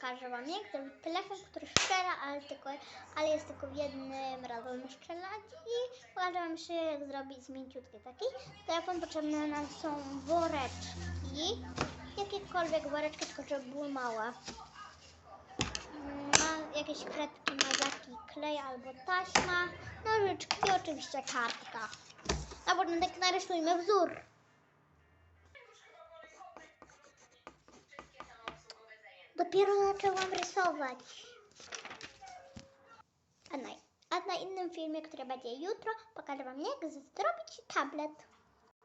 pokażę wam jak zrobić telefon, który strzela, ale, tylko, ale jest tylko w jednym razowym strzelać i pokażę wam jeszcze jak zrobić mięciutki taki telefon. Potrzebne nam są woreczki, jakiekolwiek woreczki, tylko żeby były małe. Ma jakieś kredki, mazaki, klej albo taśma, nożyczki i oczywiście kartka. Na początek narysujmy wzór. Dopiero zaczęłam rysować. A na, a na innym filmie, który będzie jutro, pokażę Wam jak zrobić tablet.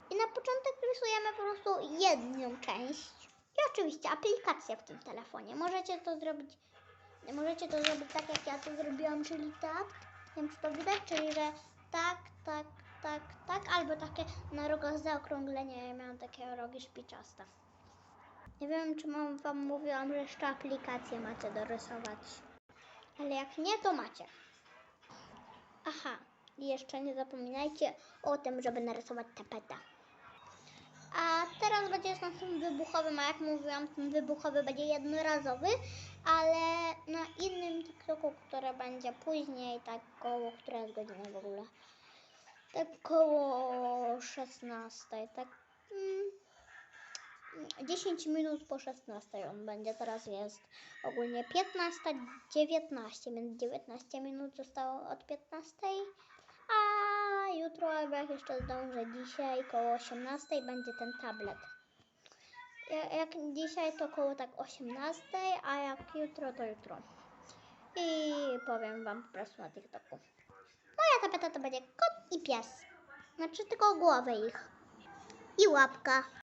I na początek rysujemy po prostu jedną część. I oczywiście aplikację w tym telefonie. Możecie to zrobić, możecie to zrobić tak jak ja to zrobiłam, czyli tak. Nie wiem czy to widać, czyli że tak, tak, tak, tak, albo takie na rogach zaokrąglenia. Ja miałam takie rogi szpiczaste. Nie wiem, czy mam wam mówiłam, że jeszcze aplikację macie dorysować. Ale jak nie, to macie. Aha, jeszcze nie zapominajcie o tym, żeby narysować tapetę. A teraz będzie z tym wybuchowym, a jak mówiłam, ten wybuchowy będzie jednorazowy, ale na innym TikToku, które będzie później, tak koło, która jest godzina w ogóle? Tak koło 16, tak... Mm, 10 minut po 16 on będzie, teraz jest ogólnie 15, 19, więc 19 minut zostało od 15, a jutro, jak jeszcze zdążę dzisiaj, koło 18 będzie ten tablet. Ja- Jak dzisiaj to koło tak 18, a jak jutro to jutro. I powiem wam po prostu na TikToku. Moja tapeta to będzie kot i pies. Znaczy tylko głowę ich. I łapka.